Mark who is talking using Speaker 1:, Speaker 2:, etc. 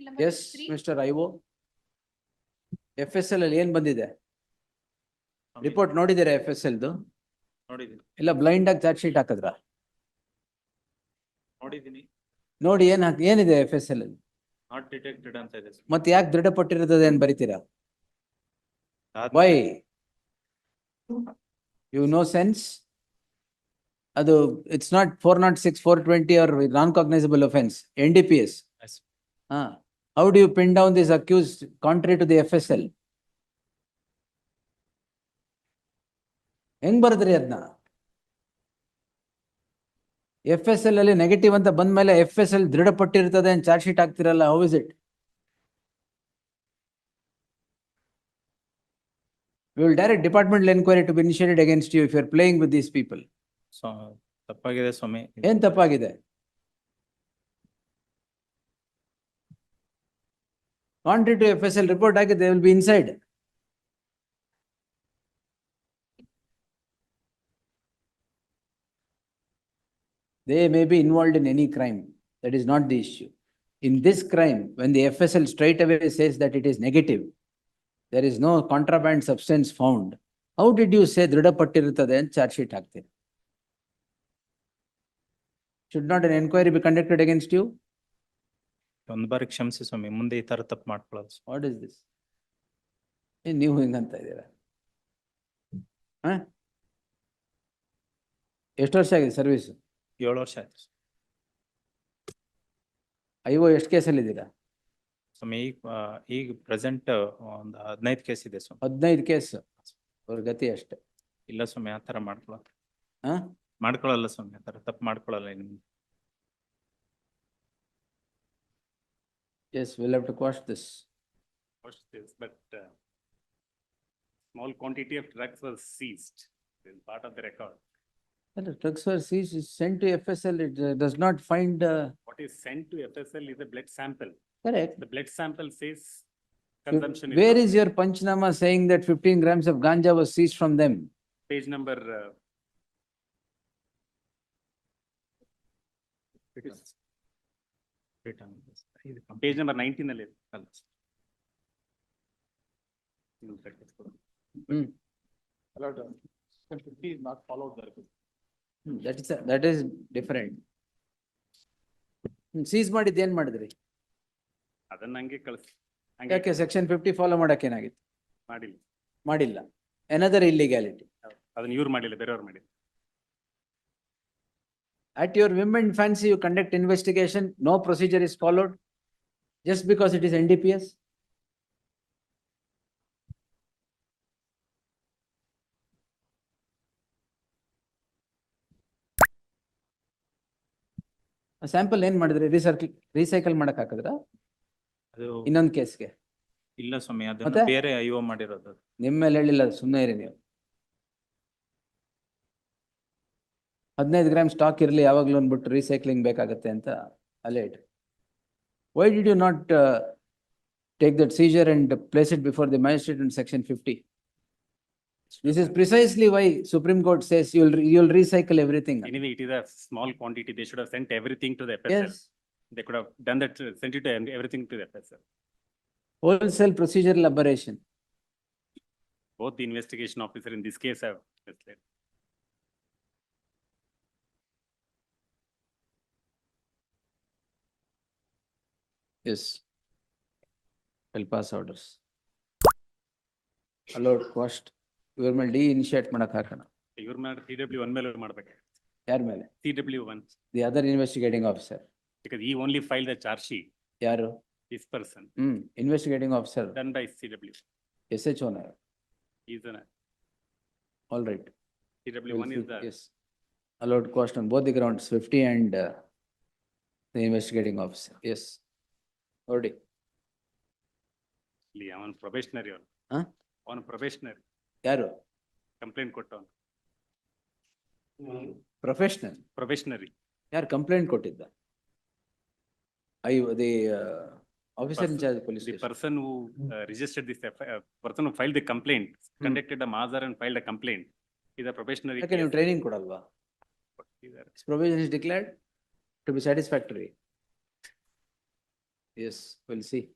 Speaker 1: Number S.
Speaker 2: Mister IO F S L ಅಲ್ಲಿ ಏನ್ ಬಂದಿದೆ? ರಿಪೋರ್ಟ್ ನೋಡಿದ್ದೀರಾ ಎಫ್ ಎಸ್ ಎಲ್ದು
Speaker 3: ನೋಡಿದೀನಿ
Speaker 2: ಇಲ್ಲ ಬ್ಲೈಂಡ್ ಆಗಿ ಚಾರ್ಜ್ ಶೀಟ್ ಹಾಕಿದ್ರ?
Speaker 3: ನೋಡಿದ್ದೀನಿ.
Speaker 2: ನೋಡಿ ಏನ್ ಹಾಕ್ ಏನಿದೆ ಎಫ್ ಎಸ್ ಎಲ್ ಅಲ್ಲಿ?
Speaker 3: ನಾಟ್ ಡಿಟೆಕ್ಟೆಡ್ ಅಂತ ಇದೆ.
Speaker 2: ಮತ್ತೆ ಯಾಕೆ ದೃಢಪಟ್ಟಿರೋದು ಏನ್ ಬರೀತೀರಾ? ವೈ ಯು ನೋ ಸೆನ್ಸ್ ಅದು it's not four not six four twenty or non cognizable offence N D P S
Speaker 3: Yes.
Speaker 2: ಹಾ. How do you pin down this accused contrary to the FSL? ಹೆಂಗ್ ಬರದ್ರಿ ಅದನ್ನ F S L ಅಲ್ಲಿ negative ಅಂತ ಬಂದ್ಮೇಲೆ F S L ದೃಢಪಟ್ಟಿರ್ತದೆ charge sheet ಆಗ್ತಿರಲ್ಲ how is it will direct department enquiry to be initiated against you if you are playing with these people
Speaker 3: ತಪ್ಪಾಗಿದೆ ಸ್ವಾಮಿ
Speaker 2: ಏನ್ ತಪ್ಪಾಗಿದೆ? Contrary to FSL report hockey they will be inside. They may be involved in any crime. That is not the issue. In this crime, when the FSL straight away says that it is negative, there is no contraband substance found. How did you say ದೃಢಪಟ್ಟಿರುತ್ತದೆ ಅಂತ charge sheet ಹಾಕ್ತೀರಿ? Should not an inquiry be conducted against you?
Speaker 3: ಒಂದ್ ಬಾರಿ ಕ್ಷಮಿಸಿ ಸ್ವಾಮಿ ಮುಂದೆ ಈ ತರ ತಪ್ಪು ಮಾಡ್ಕೊಳ್ಳೋದು ಸ್ವಾಮಿ.
Speaker 2: ವಾಟ್ ಇಸ್ ದಿಸ್ ಏ ನೀವು ಹಿಂಗಂತ ಇದ್ದೀರಾ? ಹಾ? ಎಷ್ಟು ವರ್ಷ ಆಗಿದೆ ಸರ್ವಿಸ್
Speaker 3: ಏಳು ವರ್ಷ ಆಯ್ತು ಸ್ವಾಮಿ.
Speaker 2: ಐವೋ ಎಷ್ಟು ಕೇಸಲ್ಲಿ ಇದ್ದೀರಾ?
Speaker 3: ಸ್ವಾಮಿ ಈಗ ಆ, ಈಗ ಪ್ರೆಸೆಂಟ್ ಒಂದು ಹದಿನೈದು ಕೇಸ್ ಇದೆ ಸ್ವಾಮಿ.
Speaker 2: ಹದಿನೈದು ಕೇಸ್ ಅವ್ರ ಗತಿ ಅಷ್ಟೇ.
Speaker 3: ಇಲ್ಲ ಸ್ವಾಮಿ ಆ ತರ ಮಾಡ್ಕೊಳ್ಳಲ್ಲ
Speaker 2: ಹ?
Speaker 3: ಮಾಡ್ಕೊಳಲ್ಲ ಸ್ವಾಮಿ ಆ ತರ ತಪ್ಪು ಮಾಡ್ಕೊಳ್ಳಲ್ಲ ಇನ್ನು
Speaker 2: Yes, we'll have to quash this.
Speaker 4: Watch this, but uh, small quantity of drugs was seized. in is part of the record.
Speaker 2: And the drugs were seized, it's sent to FSL, it uh, does not find, uh,
Speaker 4: What is sent to FSL is a blood sample.
Speaker 2: correct.
Speaker 4: The blood sample says consumption. Where
Speaker 2: is your Panchnama saying that fifteen grams of ganja was seized from them?
Speaker 4: Page number. Page number ಅಲ್ಲಿ ಇದೆ.
Speaker 3: ಅಲ್ಲ.
Speaker 4: That is
Speaker 2: that is different seize ಮಾಡಿದ್ದು ಏನ್ ಮಾಡಿದ್ರಿ?
Speaker 4: ಅದನ್ನ ಹಂಗೆ ಕಳಿಸಿ. ಹಂಗೆ
Speaker 2: ಯಾಕೆ ಸೆಕ್ಷನ್ ಫಿಫ್ಟಿ ಫಾಲೋ ಮಾಡಕ್ ಏನಾಗಿತ್ತು?
Speaker 4: ಮಾಡಿಲ್ಲ.
Speaker 2: ಮಾಡಿಲ್ಲ. ಎನದರ್ ಇಲ್ಲಿಗ್ಯಾಲಿಟಿ
Speaker 4: ಅದನ್ನ ಇವ್ರು ಮಾಡಿಲ್ಲ ಬೇರೆಯವ್ರು ಮಾಡಿಲ್ಲ.
Speaker 2: Whim and fancy you conduct investigation no procedure is followed just because it is N D sample ಏನ್ ಮಾಡಿದ್ರಿ? ರೀಸರ್ಕಲ್ ರೀಸೈಕಲ್ ಮಾಡಕ್ ಹಾಕಿದ್ರ?
Speaker 3: ಅದು
Speaker 2: ಇನ್ನೊಂದ್ ಕೇಸ್ಗೆ
Speaker 3: ಇಲ್ಲ ಸ್ವಾಮಿ ಅದನ್ನ
Speaker 2: ಮತ್ತೆ?
Speaker 3: ಬೇರೆ ಐಒ ಮಾಡಿರೋದು.
Speaker 2: ನಿಮ್ಮ ಮೇಲೆ ಹೇಳಿಲ್ಲ ಸುಮ್ಮನೆ ಇರಿ ನೀವು. ಹದಿನೈದು ಗ್ರಾಮ್ ಸ್ಟಾಕ್ ಇರಲಿ ಯಾವಾಗಲೂ ಅಂದ್ಬಿಟ್ಟು ರೀಸೈಕ್ಲಿಂಗ್ ಬೇಕಾಗತ್ತೆ ಅಂತ ಅಲ್ಲೇ ಇಟ್ರಿ why did you not take that seizure and place it before the magistrate and section fifty this is precisely why supreme court says you will recycle everything
Speaker 4: Anyway, it is a small quantity. They should have sent everything to the FSL.
Speaker 2: Yes
Speaker 4: They could have done that, uh, sent it to em- everything to the FSL.
Speaker 2: Wholesale procedure aberration
Speaker 4: Both the investigation officer in this case have misled.
Speaker 2: Yes will pass orders allowed cost ಇವ್ರ ಮೇಲೆ D initiate ಮಾಡಕ್ ಹಾಕೋಣ
Speaker 4: ಇವ್ರ ಮೇಲೆ C W one ಮೇಲೆ ಮಾಡ್ಬೇಕು.
Speaker 2: ಯಾರ ಮೇಲೆ
Speaker 4: C W one,
Speaker 2: the other investigating officer
Speaker 4: because he only filed the charge sheet,
Speaker 2: ಯಾರು
Speaker 4: this person,
Speaker 2: hmm investigating officer
Speaker 4: done by C W.
Speaker 2: S H owner
Speaker 4: He's an,
Speaker 2: all right
Speaker 4: C W one is the,
Speaker 2: yes allowed cost on both the grounds fifty and the investigating officer yes ನೋಡಿ
Speaker 4: ಇಲ್ಲಿ ಅವನ್ probationary ಅವನು.
Speaker 2: ಹ?
Speaker 4: ಅವನು probationary,
Speaker 2: ಯಾರು
Speaker 4: complaint ಕೊಟ್ಟವನು.
Speaker 2: Professional
Speaker 4: probationary,
Speaker 2: ಯಾರು complaint ಕೊಟ್ಟಿದ್ದ I the officer
Speaker 4: in
Speaker 2: charge police
Speaker 4: the person who uh, registered this, F- uh, person who filed the complaint, conducted a Mazar and filed a complaint. Is a probationary.
Speaker 2: ಯಾಕೆ ನೀವು
Speaker 4: case.
Speaker 2: Training ಕೊಡಲ್ವಾ provision is declared to be satisfactory Yes, we'll see.